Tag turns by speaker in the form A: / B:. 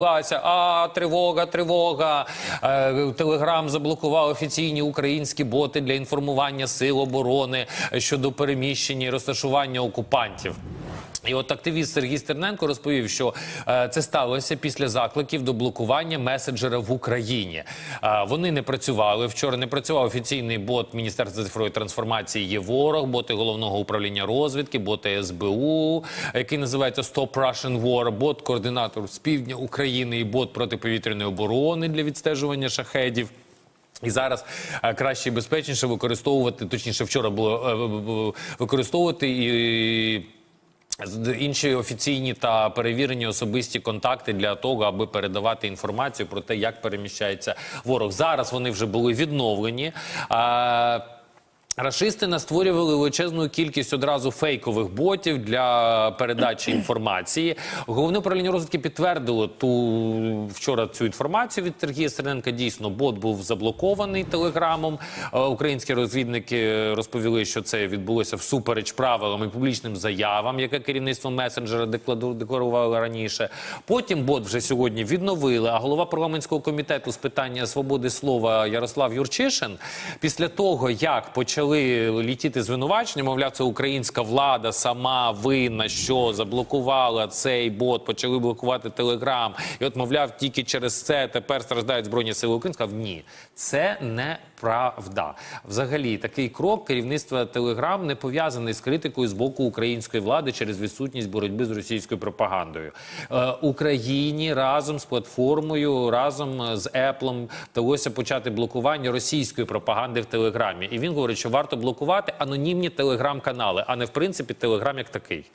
A: А тривога, тривога. Е, Телеграм заблокував офіційні українські боти для інформування сил оборони щодо переміщення і розташування окупантів. І от активіст Сергій Стерненко розповів, що е, це сталося після закликів до блокування меседжера в Україні. Е, вони не працювали вчора. Не працював офіційний бот Міністерства цифрової трансформації. Є ворог, боти головного управління розвідки, боти СБУ, який називається Stop Russian War, бот координатор з півдня України і бот протиповітряної оборони для відстежування шахедів. І зараз е, краще і безпечніше використовувати, точніше, вчора було використовувати і. Інші офіційні та перевірені особисті контакти для того, аби передавати інформацію про те, як переміщається ворог. Зараз вони вже були відновлені. Рашисти настворювали величезну кількість одразу фейкових ботів для передачі інформації. Головне управління розвідки підтвердило ту вчора цю інформацію від Сергія Стерненка. Дійсно, бот був заблокований телеграмом. Е, Українські розвідники розповіли, що це відбулося всупереч правилам і публічним заявам, яке керівництво месенджера декларувало раніше. Потім бот вже сьогодні відновили. А голова парламентського комітету з питання свободи слова Ярослав Юрчишин після того, як почали літіти звинувачення, мовляв, це українська влада сама винна, що заблокувала цей бот, почали блокувати телеграм. І от, мовляв, тільки через це тепер страждають збройні сили України. Сказав, ні, це неправда. Взагалі, такий крок керівництва Телеграм не пов'язаний з критикою з боку української влади через відсутність боротьби з російською пропагандою. Е, Україні разом з платформою, разом з Apple вдалося почати блокування російської пропаганди в Телеграмі. І він говорить, що варто блокувати анонімні телеграм-канали, а не в принципі Телеграм як такий.